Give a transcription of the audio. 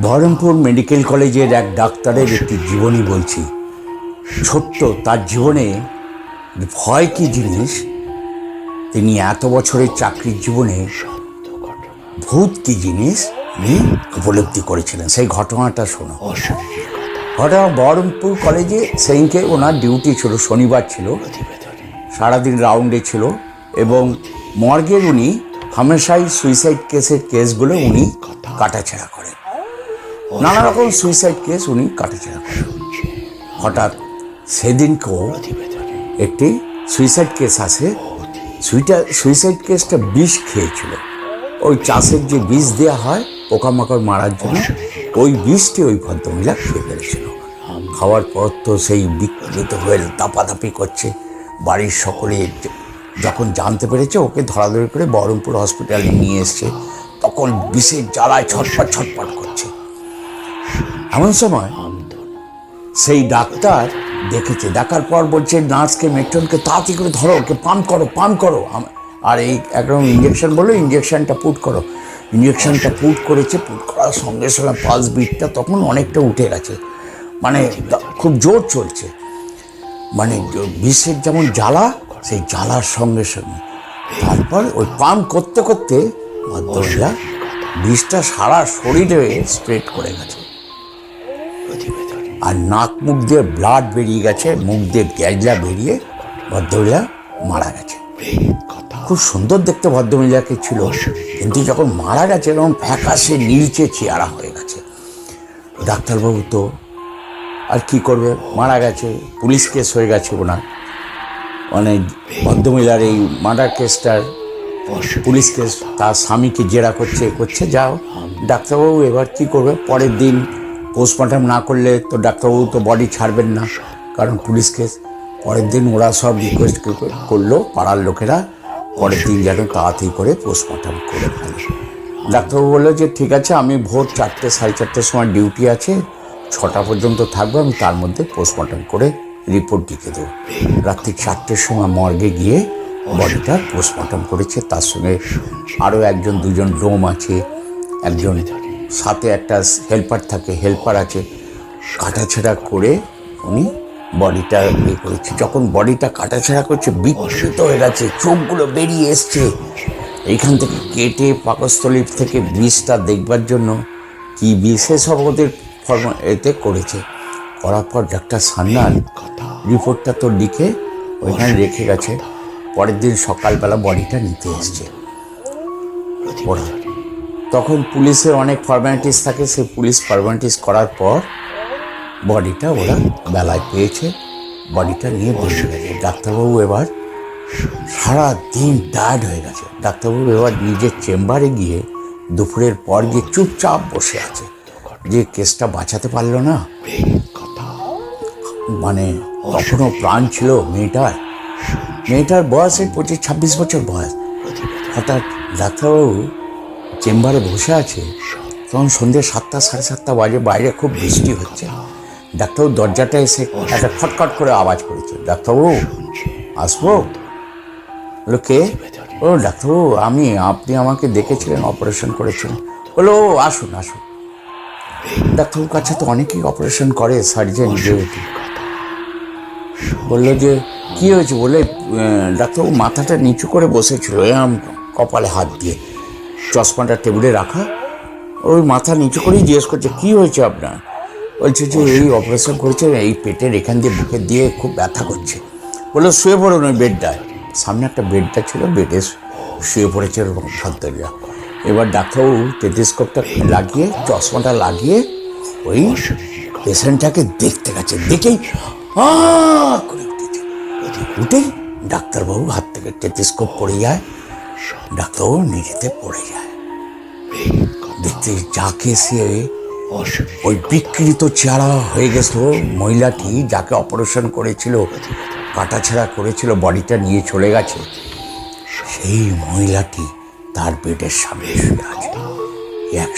Baharampur medical কলেজের এক ডাক্তারের একটি জীবনী বলছি। ছোট্ট তার জীবনে ভয় কি জিনিস? তিনি এত বছরের চাকরির জীবনে ভূত কি জিনিস? উপলব্ধি করেছিলেন। সেই ঘটনাটা শোনো। ঘটনা বহরমপুর কলেজে সেইদিনকে ওনার ডিউটি ছিল, শনিবার ছিল। সারাদিন রাউন্ডে ছিল এবং মর্গের উনি হামেশাই সুইসাইড কেসের কেসগুলো উনি কাটাছেড়া করেন। নানা রকম সুইসাইড কেস উনি করেন হঠাৎ সেদিনকেও একটি সুইসাইড কেস আসে সুইসাইড কেসটা বিষ খেয়েছিল। ওই চাষের যে বিষ দেওয়া হয়, পোকামাকড় মারার জন্য, ওই বিষটি ওই ভদ্রমহিলা খেয়ে ফেলেছিল। খাওয়ার পর তো সেই বিকৃত হয়ে দাপাদাপি করছে। বাড়ির সকলে যখন জানতে পেরেছে, ওকে ধরাধরি করে বহরমপুর হসপিটালে নিয়ে এসছে। তখন বিষের জ্বালায় ছটফট ছটফট করছে। এমন সময় সেই ডাক্তার দেখেছে, দেখার পর বলছে, নার্সকে, মেট্রনকে তাড়াতাড়ি করে ধরো, ওকে পাম্প করো পাম্প করো। আর এই একরকম ইঞ্জেকশন বলল ইঞ্জেকশনটা পুট করো। ইঞ্জেকশনটা পুট করেছে পুট করার সঙ্গে সঙ্গে পালস বিটটা তখন অনেকটা উঠে গেছে। মানে খুব জোর চলছে। মানে বিষের যেমন জ্বালা, সেই জ্বালার সঙ্গে সঙ্গে। তারপর ওই পাম্প করতে করতে বিষটা সারা শরীরে স্প্রেড করে গেছে। আর নাক মুখ দিয়ে ব্লাড বেরিয়ে গেছে মুখ দিয়ে গ্যাজলা বেরিয়ে ভদ্রমহিলা মারা গেছে। খুব সুন্দর দেখতে ভদ্রমহিলাকে ছিল। কিন্তু যখন মারা গেছে এরকম ফ্যাকাশে নীলচে চেয়ারা হয়ে গেছে। ডাক্তারবাবু তো আর কি করবে? মারা গেছে পুলিশ কেস হয়ে গেছে ওনার মানে ভদ্রমহিলার এই মার্ডার কেসটার পুলিশ কেস তার স্বামীকে জেরা করছে করছে যাও। ডাক্তারবাবু এবার কি করবে? পরের দিন পোস্টমর্টম না করলে তো ডাক্তারবাবু তো বডি ছাড়বেন না। কারণ পুলিশ কেস পরের দিন ওরা সব রিকোয়েস্ট করল পাড়ার লোকেরা, পরের দিন যেন তাড়াতাড়ি করে পোস্টমর্টম করে ফেলে। ডাক্তারবাবু বলল যে, ঠিক আছে, আমি ভোর চারটে, সাড়ে চারটের সময় ডিউটি আছে, ছটা পর্যন্ত থাকব, আমি তার মধ্যে পোস্টমর্টম করে রিপোর্ট লিখে দেবো। রাত্রি চারটের সময় মর্গে গিয়ে বডিটা পোস্টমর্টম করেছে। তার সঙ্গে আরও একজন, দুজন ডোম আছে, একজন সাথে একটা হেল্পার থাকে হেল্পার আছে। কাটাছেড়া করে উনি বডিটা ইয়ে করেছে। যখন বডিটা কাটাছেড়া করছে, বিকৃত হয়ে গেছে, চোখগুলো বেরিয়ে এসছে। এইখান থেকে কেটে পাকস্থলীর থেকে বিষটা দেখবার জন্য কি বিশেষজ্ঞদের ফর্ম এতে করেছে। করার পর ডাক্তার সান্নাল রিপোর্টটা তো লিখে ওইখানে রেখে গেছে। পরের দিন সকালবেলা বডিটা নিতে এসছে। ওরা তখন পুলিশের অনেক ফর্মালিটিস থাকে সেই পুলিশ ফর্মালিটিস করার পর বডিটা ওরা বেলায় পেয়েছে। বডিটা নিয়ে বসে গেছে। ডাক্তারবাবু এবার সারা দিন টায়ার্ড হয়ে গেছে। ডাক্তারবাবু এবার নিজের চেম্বারে গিয়ে দুপুরের পর গিয়ে চুপচাপ বসে আছে। যে কেসটা বাঁচাতে পারল না মানে তখনও প্রাণ ছিল মেয়েটার। মেয়েটার বয়স এই পঁচিশ ছাব্বিশ বছর বয়স। হঠাৎ ডাক্তারবাবু চেম্বারে বসে আছে। তখন সন্ধ্যে সাতটা সাড়ে সাতটা বাজে বাইরে খুব বৃষ্টি হচ্ছে। ডাক্তারবাবু দরজাটা এসে একটা খটখট করে আওয়াজ করেছে। ডাক্তারবাবু আসব? বলল কে? ও ডাক্তারবাবু আমি আপনি আমাকে দেখেছিলেন অপারেশন করেছিলেন। বলল "ও, আসুন আসুন। ডাক্তারবাবুর কাছে তো অনেকেই অপারেশন করে সার্জেন যেহেতু বলল যে কি হয়েছে? বলে ডাক্তারবাবু মাথাটা নিচু করে বসেছিল এরম কপালে হাত দিয়ে। চশমাটা টেবিলে রাখা। ওই মাথা নিচু করেই জিজ্ঞেস করছে কি হয়েছে আপনার? বলছে যে এই অপারেশন করেছে এই পেটের এখান দিয়ে বুকের দিয়ে খুব ব্যথা করছে। বলল শুয়ে পড়ুন ওই বেডটায় সামনে একটা বেডটা ছিল বেডে শুয়ে পড়েছে এরকম ভদ্ররা এবার ডাক্তারবাবু টেলিস্কোপটা লাগিয়ে চশমাটা লাগিয়ে ওই পেশেন্টটাকে দেখতে গেছে। দেখেই করে উঠেই ডাক্তারবাবু হাত থেকে টেলিস্কোপ পড়ে যায়। ডাক্তারবাবু নিজেতে পড়ে যায়। দেখতে যাকে সে ওই বিকৃত চেহারা হয়ে গেছিল, মহিলাটি যাকে অপারেশন করেছিল, কাটাছেড়া করেছিল, বডিটা নিয়ে চলে গেছে, সেই মহিলাটি তার বেডের সামনে শুয়ে আছে। এক